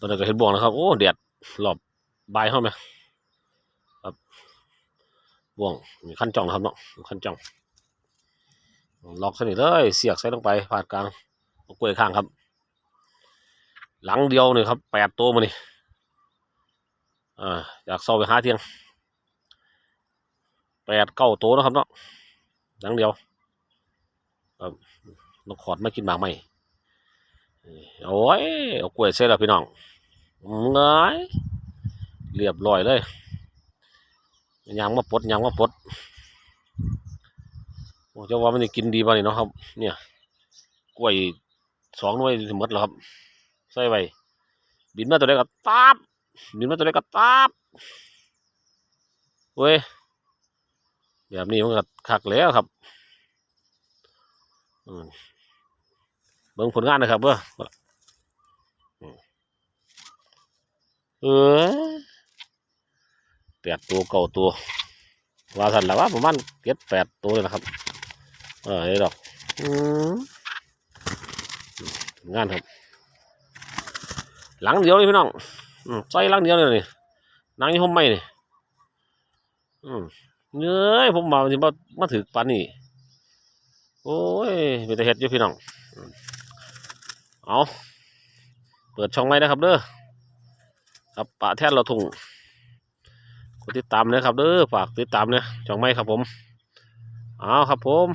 ตอนนี้ก็เห็นบ่วงนะครับ โอ้แดดรอบบายเข้าไหมครับบ่วงมีขั้นจ่องนะครับเนาะขั้นจ่องล็อกสนิทเลยเสียกใส่ลงไปผ่านกลางเอากล้วยข้างครับ หลังเดียวนี่ครับแปดตัวมานี่อ่าจากเสาไปหาเทียงแปดเก้าตัวนะครับเนาะหลังเดียวครับนกขอดไม่กินหมากไหมโอ้ยเอากล้วยใส่แล้วพี่น้อง เงยเรียบร้อยเลยยางมาปดยางมาปดโอ้เจ้าว่ามันจะกินดีป่ะนี่เนาะครับ เนี่ย กล้วยสองหน่วยหมดแล้วครับ ใส่ไว้บินมาตัวเล็กก็ตาบบินมาตัวเล็กก็ตาบเว้ยแบบนี้มันก็คักแล้วครับเบิ่งผลงานนะครับเบ้ออืม เออแปดตัวเก้าตัวว่าสันแล้วว่าประมาณเจ็ดแปดตัวเลยนะครับ เออไอ้ดอกงานครับ หลังเดียวเลยพี่น้องอใส่หลังเดียวเลยนี่หนังยี่ห้อไม่นี่อืมเนื้อยผมมาที่มามาถือปันนี่โอ้ยเป็นแต่เห็ดอยู่พี่น้องเอาเปิดช่องไม้นะครับเด้อ ครับปะแท่นเราทุ่งกดติดตามนะครับเด้อฝากติดตามเนี่ยช่องไม้ครับผมเอาครับผม